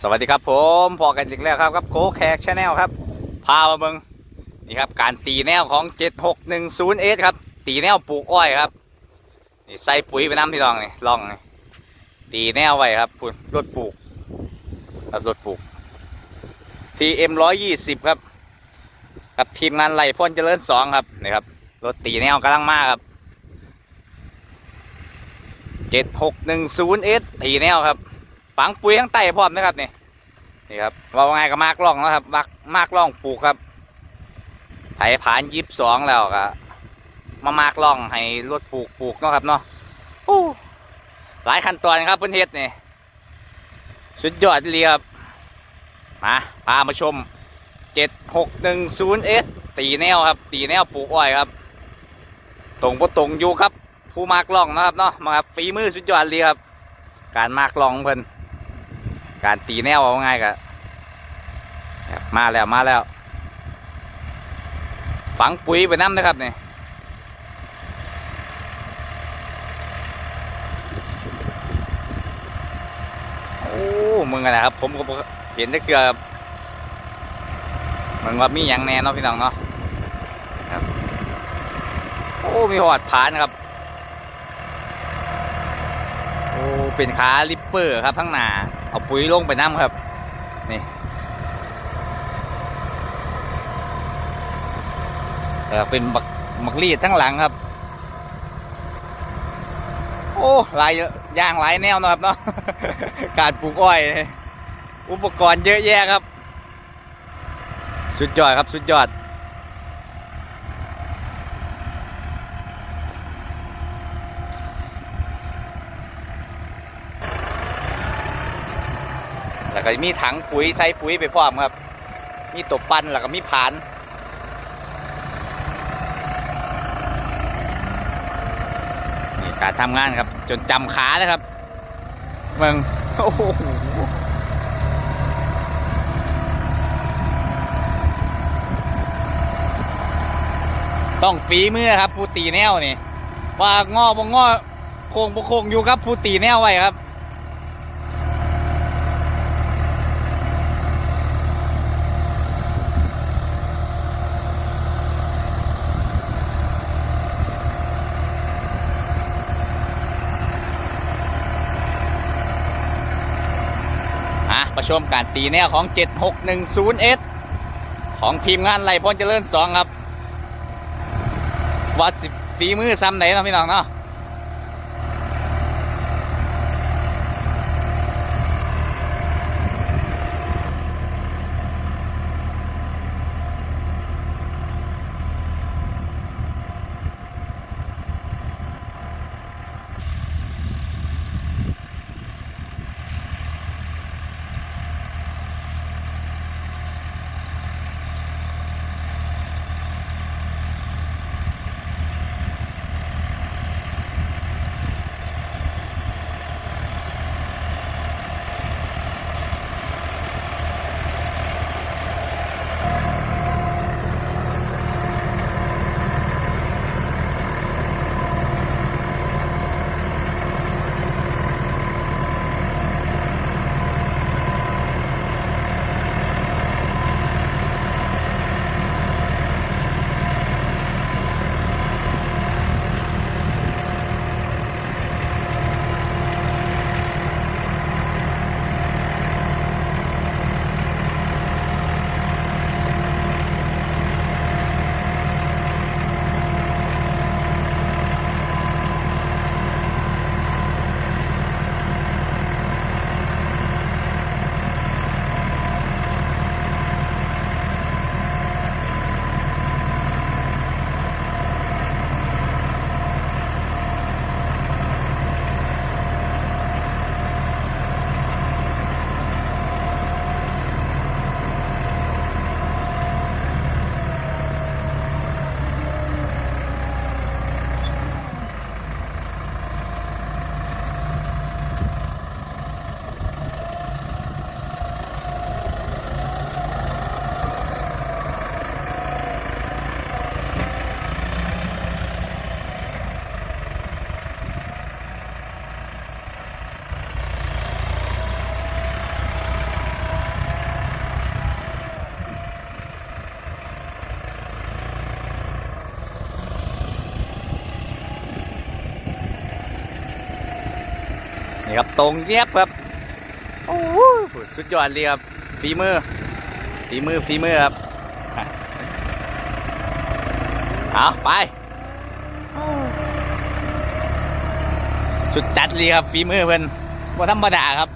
สวัสดีครับผมพอกันอีกแล้วครับกับโกแขกชาแนลครับ พามาเบิงนี่ครับการตีแนวของ 7610S ครับ ตีแนวปลูกอ้อยครับนี่ใส่ปุ๋ยไปน้ำที่รองนี่ลองนี่ตีแนวไว้ครับพุ่นรถปลูกครับรถปลูก TM 120ครับกับทีมงานไหลพ่นเจริญสองครับนี่ครับรถตีแนวกำลังมาครับ 7610S ตีแนวครับ ฝังปุ๋ยข้างใต้พร้อมนะครับนี่นี่ครับว่าไงก็มากล่องแล้วครับมากมากล่องปลูกครับไถผ่านยิบสองแล้วก็มามากล่องให้รถปลูกปลูกเนาะครับเนาะโอ้หลายขั้นตอนครับเพื่อนเฮ็ดนี่สุดยอดเลยครับมาพามาชม 7610S ตีแนวครับ ตีแนวปลูกอ้อยครับ ตรงปตรงอยู่ครับ ผู้มากล่องนะครับเนาะมาครับฝีมือสุดยอดเลยครับ การมากล่องเพิ่น การตีแนวเอาง่ายกะมาแล้วมาแล้ว ฝังปุ๋ยไปน้ำนะครับเนี่โอ้มึงอะนะครับ ผมก็เห็นได้เกือบมันว่ามีอย่างแน่เนาะพี่น้องเนาะครับโอ้มีหอดผานครับโอ้เป็นขาลิปเปอร์ครับข้างหน้า เอาปุ๋ยลงไปน้ำครับ นี่เออเป็นบักบักรีดทั้งหลังครับ โอ้หลายย่างหลายแนวนะครับเนาะการปลูกอ้อย อุปกรณ์เยอะแยะครับ สุดยอดครับ สุดยอด แล้วก็มีถังปุ๋ยใส่ปุ๋ยไปพร้อมครับ มีตบปั้นแล้วก็มีผานนี่การทำงานครับ จนจำขาเลยครับมึงโอ้โหต้องฝีมือครับผู้ตีแนวนี่ว่างอบงอโค้งบ่โค้งอยู่ครับผู้ตีแนวไว้ครับ มาชมการตีแนวของ 7610S ของทีมงานไล่พลเจริญสองครับวัดสิฝีมือซ้ำไหนเนาะพี่น้องเนาะ ครับตรงเงียบครับโอ้โหสุดยอดเลยครับฝีมือฝีมือฝีมือครับเอาไปสุดจัดเลยครับฝีมือเพื่อนว่าธรรมดาครับ